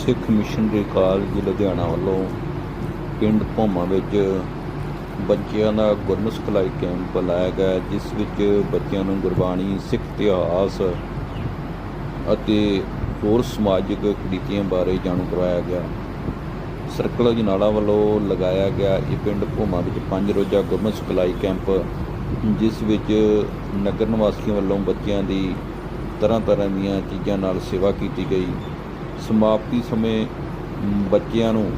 ਸਿੱਖ missionary college Ludhiana ਵੱਲੋਂ ਪਿੰਡ ਭੋਮਾ ਵਿੱਚ ਬੱਚਿਆਂ ਦਾ ਗੁਰਮਤਿ ਸਿਖਲਾਈ ਕੈਂਪ ਲਾਇਆ ਗਿਆ, ਜਿਸ ਵਿੱਚ ਬੱਚਿਆਂ ਨੂੰ ਗੁਰਬਾਣੀ, ਸਿੱਖ ਇਤਿਹਾਸ ਅਤੇ ਹੋਰ ਸਮਾਜਿਕ ਕੁਰੀਤੀਆਂ ਬਾਰੇ ਜਾਣੂ ਕਰਵਾਇਆ ਗਿਆ। ਸਰਕਲ ਅਜਨਾਲਾ ਵੱਲੋਂ ਲਗਾਇਆ ਗਿਆ ਇਹ ਪਿੰਡ ਭੋਮਾ ਵਿੱਚ ਪੰਜ ਰੋਜ਼ਾ ਗੁਰਮਤਿ ਸਿਖਲਾਈ ਕੈਂਪ, ਜਿਸ ਵਿੱਚ ਨਗਰ ਨਿਵਾਸੀਆਂ ਵੱਲੋਂ ਬੱਚਿਆਂ ਦੀ ਤਰ੍ਹਾਂ ਤਰ੍ਹਾਂ ਦੀਆਂ ਚੀਜ਼ਾਂ ਨਾਲ ਸੇਵਾ ਕੀਤੀ ਗਈ। ਸਮਾਪਤੀ ਸਮੇਂ ਬੱਚਿਆਂ ਨੂੰ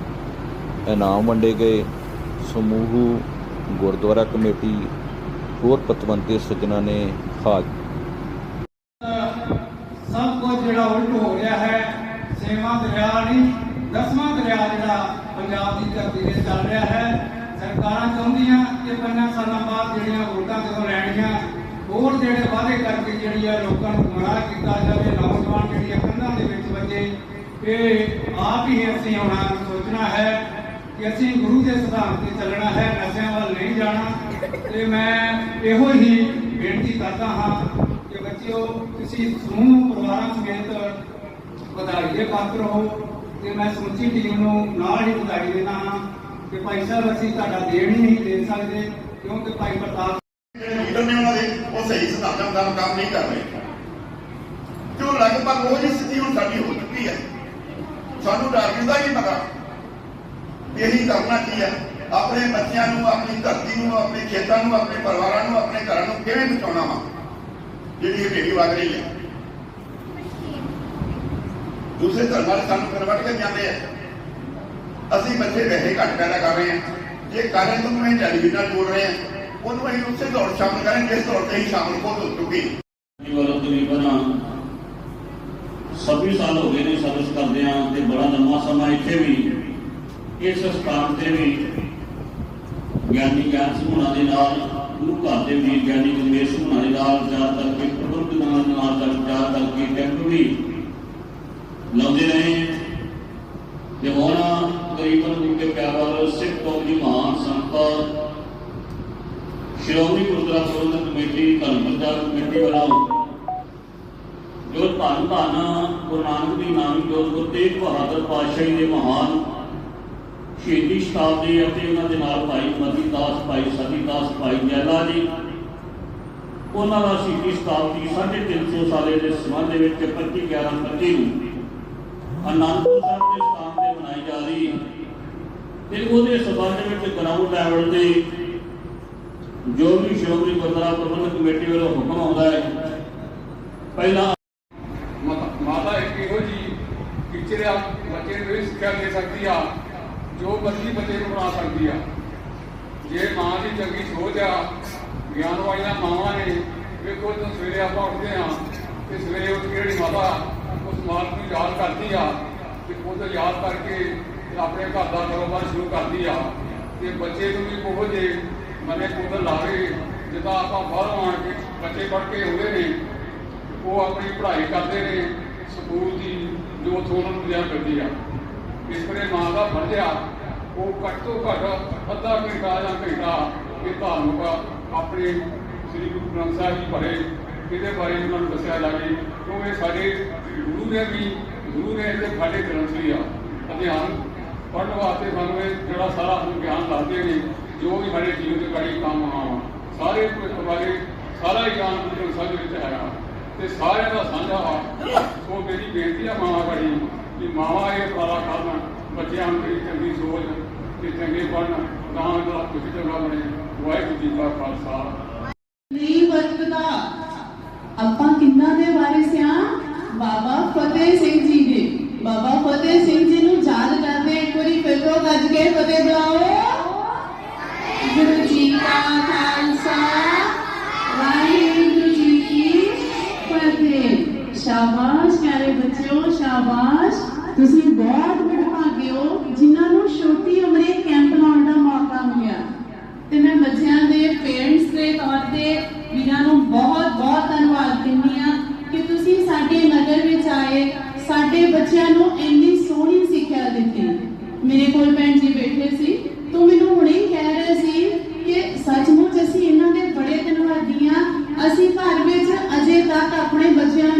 ਇਨਾਮ ਵੰਡੇ ਗਏ। ਸਮੂਹ, ਗੁਰਦੁਆਰਾ ਕਮੇਟੀ, ਹੋਰ ਪਤਵੰਤੇ ਸੱਜਣਾ ਨੇ ਹਾਜ਼ਰ। ਸਭ ਕੁਝ ਜਿਹੜਾ ਉਲਟ ਹੋ ਰਿਹਾ ਹੈ। ਛੇਵਾਂ ਦਰਿਆ ਨਹੀਂ, ਦਸਵਾਂ ਦਰਿਆ ਜਿਹੜਾ ਪੰਜਾਬ ਦੀ ਧਰਤੀ ਤੇ ਚੱਲ ਰਿਹਾ ਹੈ। ਸਰਕਾਰਾਂ ਚਾਹੁੰਦੀਆਂ ਕਿ ਪੰਜਾਂ ਸਾਲਾਂ ਬਾਅਦ ਜਿਹੜੀਆਂ ਵੋਟਾਂ ਜਦੋਂ ਲੈਣੀਆਂ, ਹੋਰ ਜਿਹੜੇ ਵਾਅਦੇ ਕਰਕੇ ਜਿਹੜੀ ਆ ਲੋਕਾਂ ਨੂੰ ਗੁੰਮਰਾਹ ਕੀਤਾ ਜਾਵੇ ਨੌਜਵਾਨ ਜਿਹੜੀਆਂ ਕੰਧਾਂ ਦੇ ਵਿੱਚ ਵੱਜੇ ਇਹ ਆਪ ਹੀ ਅਸੀਂ ਹੁਣ ਸੋਚਣਾ ਹੈ ਕਿ ਅਸੀਂ ਗੁਰੂ ਦੇ ਸਿਧਾਂਤ ਤੇ ਚੱਲਣਾ ਹੈ ਨਸ਼ਿਆਂ ਵੱਲ ਨਹੀਂ ਜਾਣਾ। ਤੇ ਮੈਂ ਇਹੋ ਹੀ ਬੇਨਤੀ ਕਰਦਾ ਹਾਂ ਕਿ ਬੱਚਿਓ, ਤੁਸੀਂ ਸਮੂਹ ਪਰਿਵਾਰਾਂ ਸਮੇਤ ਵਧਾਈ ਪਾਤਰ ਹੋ ਤੇ ਮੈਂ ਸਮੁੱਚੀ ਟੀਮ ਨੂੰ ਨਾਲ ਹੀ ਵਧਾਈ ਦੇਣਾ ਹਾਂ ਕਿ ਭਾਈ ਸਾਹਿਬ, ਅਸੀਂ ਤੁਹਾਡਾ ਦੇਣ ਹੀ ਨਹੀਂ ਦੇ ਸਕਦੇ, ਕਿਉਂਕਿ ਭਾਈ ਪ੍ਰਤਾਪ ਨੇ ਉਹਨਾਂ ਦੇ ਉਹ ਸਹੀ ਸਿਧਾਂਤਾਂ ਦਾ ਕੰਮ ਨਹੀਂ ਕਰ ਰਹੇ। ਜੋ ਲਗਭਗ ਉਹ ਜਿਹੀ ਸਥਿਤੀ ਹੁਣ ਸਾਡੀ ਹੋ ਚੁੱਕੀ ਹੈ। ਸਾਨੂੰ ਡਰ ਦਾ ਹੀ ਪਤਾ। ਵੀ ਇਹੀ ਕਰਨਾ ਕੀ ਹੈ? ਆਪਣੇ ਬੱਚਿਆਂ ਨੂੰ, ਆਪਣੀ ਧਰਤੀ ਨੂੰ, ਆਪਣੇ ਖੇਤਾਂ ਨੂੰ, ਆਪਣੇ ਪਰਿਵਾਰਾਂ ਨੂੰ, ਆਪਣੇ ਘਰਾਂ ਨੂੰ ਕਿਵੇਂ ਬਚਾਉਣਾ ਵਾ? ਜਿਹੜੀ ਇਹ ਢੇੜੀ ਵਗ ਰਹੀ ਹੈ। ਦੂਸਰੇ ਧਰਮਾਂ ਵਾਲੇ ਸਾਨੂੰ ਕਰਵਟ ਕੇ ਜਾਂਦੇ ਆ। ਅਸੀਂ ਬੱਚੇ ਵੈਸੇ ਘੱਟ ਪੈਦਾ ਕਰ ਰਹੇ ਹਾਂ। ਜੇ ਕਰ ਰਹੇ ਤਾਂ ਉਹਨੂੰ ਨਾਲ ਜੋੜ ਰਹੇ ਹਾਂ। ਉਹਨੂੰ ਅਸੀਂ ਉਸੇ ਦੌੜ ਸ਼ਾਮਲ ਕਰਾਂਗੇ, ਜਿਸ ਦੌੜ ਤੇ ਹੀ ਸ਼ਾਮਲ ਹੋ ਚੁੱਕੀ ਵੱਲੋਂ ਤਕਰੀਬਨ ਸਭੀ ਸਾਲ ਹੋ ਗਏ ਨੇ ਸਰਵਿਸ ਕਰਦੇ ਆ ਤੇ ਬੜਾ ਲੰਮਾ ਸਮਾਂ ਇੱਥੇ ਵੀ। ਇਸ ਸਥਾਨ ਤੇ ਵੀ ਗਿਆਨੀ ਗਿਆਨ ਸਮੂਹਾਂ ਦੇ ਨਾਲ, ਗੁਰੂ ਘਰ ਦੇ ਵੀ ਗਿਆਨੀ ਜਨੇਸ਼ ਸਮੂਹਾਂ ਦੇ ਨਾਲ ਜਾ ਕਰਕੇ ਪ੍ਰਬੰਧ ਨਾਲ ਨਾਲ ਤੱਕ ਜਾ ਕਰਕੇ ਕੈਂਪ ਵੀ ਲਾਉਂਦੇ ਰਹੇ। ਤੇ ਹੁਣ ਤਕਰੀਬਨ ਗੁਰਕੇ ਪਿਆਰ ਸਿੱਖ ਕੌਮ ਦੀ ਮਹਾਨ ਸੰਪਤ ਸ਼੍ਰੋਮਣੀ ਗੁਰਦੁਆਰਾ ਪ੍ਰਬੰਧਕ ਕਮੇਟੀ ਧਰਮਪ੍ਰਚਾਰ ਕਮੇਟੀ ਵੱਲੋਂ ਜੋ ਧੰਨ ਧੰਨ ਗੁਰੂ ਨਾਨਕ ਦੀ ਨਾਮੀ ਜੋਤ ਗੁਰੂ ਤੇਗ ਬਹਾਦਰ ਪਾਤਸ਼ਾਹੀ ਦੇ ਮਹਾਨ ਸ਼ਹੀਦੀ ਸ਼ਤਾਬਦੀ ਅਤੇ ਉਹਨਾਂ ਦੇ ਨਾਲ ਭਾਈ ਮਤੀ ਦਾਸ, ਭਾਈ ਸਤੀ ਦਾਸ, ਭਾਈ ਜੈਲਾ ਜੀ। ਉਹਨਾਂ ਦਾ ਸ਼ਹੀਦੀ ਸ਼ਤਾਬਦੀ 350 ਸਾਲੇ ਦੇ ਸੰਬੰਧ ਦੇ ਵਿੱਚ 25 11 25 ਨੂੰ ਅਨੰਦਪੁਰ ਸਾਹਿਬ ਦੇ ਸਥਾਨ ਤੇ ਮਨਾਈ ਜਾ ਰਹੀ। ਤੇ ਉਹਦੇ ਸੰਬੰਧ ਵਿੱਚ ਗਰਾਊਂਡ ਲੈਵਲ ਤੇ ਜੋ ਵੀ ਸ਼੍ਰੋਮਣੀ ਗੁਰਦੁਆਰਾ ਪ੍ਰਬੰਧਕ ਕਮੇਟੀ ਵੱਲੋਂ ਹੁਕਮ ਆਉਂਦਾ ਹੈ। ਪਹਿਲਾਂ ਮਾਤਾ ਮਾਤਾ ਇੱਕ ਇਹੋ ਜੀ ਟੀਚਰ ਆ ਬੱਚੇ ਨੂੰ ਇਹ ਸਿੱਖਿਆ ਦੇ ਸਕਦੀ ਆ, ਜੋ ਮਰਜ਼ੀ ਬੱਚੇ ਨੂੰ ਬਣਾ ਸਕਦੀ ਆ। ਜੇ ਮਾਂ ਦੀ ਚੰਗੀ ਸੋਚ ਆ, ਗਿਆਨ ਵਾਲੀਆਂ ਮਾਵਾਂ ਨੇ ਵੇਖੋ ਜਦੋਂ ਸਵੇਰੇ ਆਪਾਂ ਉੱਠਦੇ ਆ ਤੇ ਸਵੇਰੇ ਉੱਠ ਕੇ ਜਿਹੜੀ ਮਾਤਾ ਉਸ ਮਾਲਕ ਨੂੰ ਯਾਦ ਕਰਦੀ ਆ ਤੇ ਉਹਦਾ ਯਾਦ ਕਰਕੇ ਆਪਣੇ ਘਰ ਦਾ ਕਾਰੋਬਾਰ ਸ਼ੁਰੂ ਕਰਦੀ ਆ। ਤੇ ਬੱਚੇ ਨੂੰ ਵੀ ਉਹੋ ਜੇ ਮਨੇ ਕੁੰਦਲ ਲਾਵੇ ਜਿੱਦਾਂ ਆਪਾਂ ਬਾਹਰੋਂ ਆਣ ਕੇ ਬੱਚੇ ਪੜ੍ਹ ਕੇ ਆਉਂਦੇ ਨੇ, ਉਹ ਆਪਣੀ ਪੜ੍ਹਾਈ ਕਰਦੇ ਨੇ, ਸਕੂਲ ਦੀ ਜੋ ਉੱਥੋਂ ਉਹਨਾਂ ਨੂੰ ਮਿਲਿਆ ਮਿਲਦੀ ਆ। ਇਸ ਮਾਂ ਦਾ ਫਰਜ਼ ਉਹ ਘੱਟ ਤੋਂ ਘੱਟ ਅੱਧਾ ਘੰਟਾ ਜਾਂ ਘੰਟਾ ਇਹ ਧਾਰਮਿਕ ਆਪਣੇ ਸ੍ਰੀ ਗੁਰੂ ਗ੍ਰੰਥ ਸਾਹਿਬ ਜੀ ਪੜ੍ਹੇ ਇਹਦੇ ਬਾਰੇ ਉਹਨਾਂ ਨੂੰ ਦੱਸਿਆ ਜਾਵੇ ਕਿਉਂ ਇਹ ਸਾਡੇ ਗੁਰੂ ਨੇ ਵੀ, ਗੁਰੂ ਨੇ ਤੇ ਸਾਡੇ ਗ੍ਰੰਥ ਵੀ ਆ ਅਧਿਆਨ ਪੜ੍ਹਨ ਵਾਸਤੇ ਸਾਨੂੰ ਇਹ ਜਿਹੜਾ ਸਾਰਾ ਸਾਨੂੰ ਗਿਆਨ ਦੱਸਦੇ ਨੇ, ਜੋ ਵੀ ਸਾਡੇ ਜੀਵਨ ਦੇ ਗਾੜੀ ਕੰਮ ਆਉਣਾ, ਸਾਰੇ ਭਵਿੱਖ ਬਾਰੇ ਸਾਰਾ ਹੀ ਗਿਆਨ ਗੁਰੂ ਗ੍ਰੰਥ ਸਾਹਿਬ ਵਿੱਚ ਹੈਗਾ। ਤੇ ਸਾਰਿਆਂ ਦਾ ਸਾਂਝਾ ਵਾ ਸੋ ਮੇਰੀ ਬੇਨਤੀ ਆ ਮਾਂ ਬੜੀ ਕਿ ਮਾਵਾ ਇਹ ਉਪਰਾਲਾ ਕਰਨ ਬੱਚਿਆਂ ਨੂੰ ਜਿਹੜੀ ਚੰਗੀ ਸੋਚ ਤੇ ਚੰਗੇ ਪੜ੍ਹਨ, ਤਾਂ ਦਾ ਕੁਝ ਚੰਗਾ ਬਣੇ ਵਾਹਿਗੁਰੂ ਜੀ ਕਾ ਖਾਲਸਾ। ਨਹੀਂ ਵਰਤਦਾ। ਆਪਾਂ ਕਿੰਨਾ ਦੇ ਵਾਰਿਸ ਆ ਬਾਬਾ ਫਤਿਹ ਸਿੰਘ ਜੀ ਦੇ। ਬਾਬਾ ਫਤਿਹ ਸਿੰਘ ਜੀ ਨੂੰ ਯਾਦ ਕਰਦੇ, ਇੱਕ ਵਾਰੀ ਫਿਰ ਤੋਂ ਗੱਜ ਕੇ ਫਤਿਹ ਬੁਲਾਓ। ਸ਼ਾਬਾਸ਼ ਪਿਆਰੇ ਬੱਚਿਓ, ਸ਼ਾਬਾਸ਼। ਤੁਸੀਂ ਬਹੁਤ ਬੜਭਾਗੇ ਹੋ, ਜਿਨ੍ਹਾਂ ਨੂੰ ਛੋਟੀ ਉਮਰੇ ਕੈਂਪ ਲਾਉਣ ਦਾ ਮੌਕਾ ਮਿਲਿਆ। ਤੇ ਮੈਂ ਬੱਚਿਆਂ ਦੇ ਪੇਰੈਂਟਸ ਦੇ ਤੌਰ ਤੇ ਇਹਨਾਂ ਨੂੰ ਬਹੁਤ ਬਹੁਤ ਧੰਨਵਾਦ ਦਿੰਦੀ ਆ ਕਿ ਤੁਸੀਂ ਸਾਡੇ ਨਗਰ ਵਿੱਚ ਆਏ, ਸਾਡੇ ਬੱਚਿਆਂ ਨੂੰ ਇੰਨੀ ਸੋਹਣੀ ਸਿੱਖਿਆ ਦਿੱਤੀ। ਮੇਰੇ ਕੋਲ ਭੈਣ ਜੀ ਬੈਠੇ ਸੀ, ਤੂੰ ਮੈਨੂੰ ਹੁਣੇ ਕਹਿ ਰਹੇ ਸੀ ਕਿ ਸੱਚਮੁੱਚ ਅਸੀਂ ਇਹਨਾਂ ਦੇ ਬੜੇ ਧੰਨਵਾਦੀ ਆ ਅਸੀਂ ਘਰ ਵਿੱਚ ਅਜੇ ਤੱਕ ਆਪਣੇ ਬੱਚਿਆਂ